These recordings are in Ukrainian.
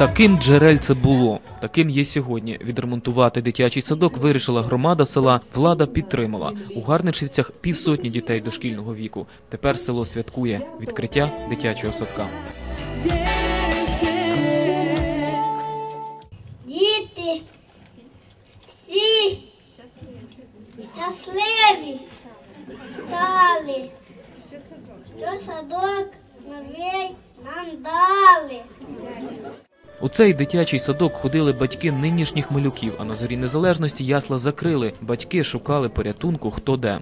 Таким джерельце було. Таким є сьогодні. Відремонтувати дитячий садок вирішила громада села. Влада підтримала. У Гарничівцях півсотні дітей дошкільного віку. Тепер село святкує відкриття дитячого садка. Діти всі щасливі стали, що садок новий нам дали. У цей дитячий садок ходили батьки нинішніх малюків, а на зорі незалежності ясла закрили. Батьки шукали порятунку хто де.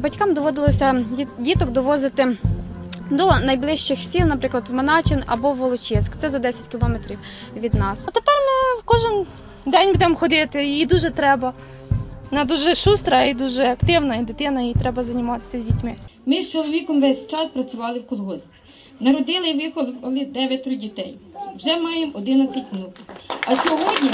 Батькам доводилося діток довозити до найближчих сіл, наприклад, в Маначин або в Волочиськ. Це за 10 кілометрів від нас. А тепер ми кожен день будемо ходити, їй дуже треба. Вона дуже шустра і дуже активна, і дитина, і треба займатися з дітьми. Ми з чоловіком весь час працювали в колгоспі. Народили і виховали дев'ятеро дітей. Вже маємо 11 внуків. А сьогодні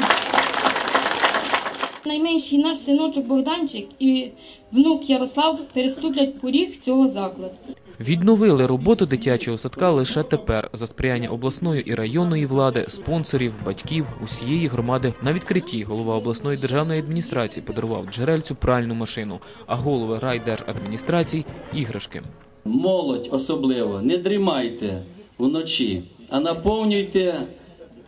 найменший наш синочок Богданчик і внук Ярослав переступлять поріг цього закладу. Відновили роботу дитячого садка лише тепер за сприяння обласної і районної влади, спонсорів, батьків усієї громади. На відкритті голова обласної державної адміністрації подарував джерельцю пральну машину, а голови райдержадміністрацій іграшки. молодь особливо, не дрімайте вночі, а наповнюйте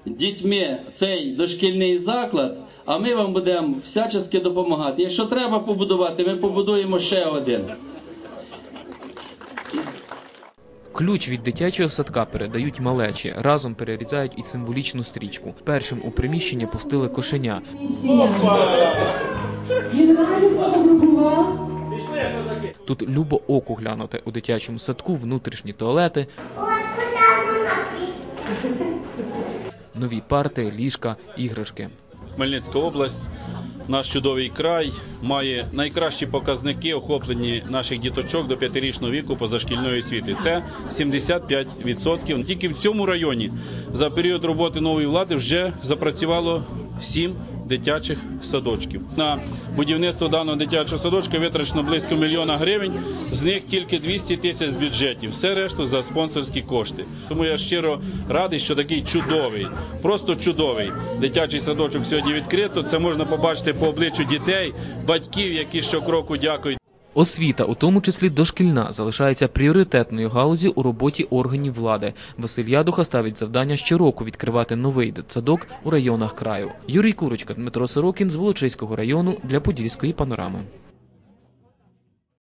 дітьми цей дошкільний заклад, а ми вам будемо всячески допомагати. Якщо треба побудувати, ми побудуємо ще один. Ключ від дитячого садка передають малечі. Разом перерізають і символічну стрічку. Першим у приміщення пустили кошеня. Тут любо оку глянути у дитячому садку, внутрішні туалети, нові парти, ліжка, іграшки. Хмельницька область, наш чудовий край, має найкращі показники охоплені наших діточок до п'ятирічного віку позашкільної освіти. Це 75%. Тільки в цьому районі за період роботи нової влади вже запрацювало сім дитячих садочків. На будівництво даного дитячого садочка витрачено близько мільйона гривень. З них тільки 200 тисяч з бюджетів. Все решту за спонсорські кошти. Тому я щиро радий, що такий чудовий, просто чудовий дитячий садочок сьогодні відкрито. Це можна побачити по обличчю дітей, батьків, які щокроку дякують. Освіта, у тому числі дошкільна, залишається пріоритетною галузі у роботі органів влади. Василь Ядуха ставить завдання щороку відкривати новий дитсадок у районах краю. Юрій Курочка, Дмитро Сорокін з Волочиського району для Подільської панорами.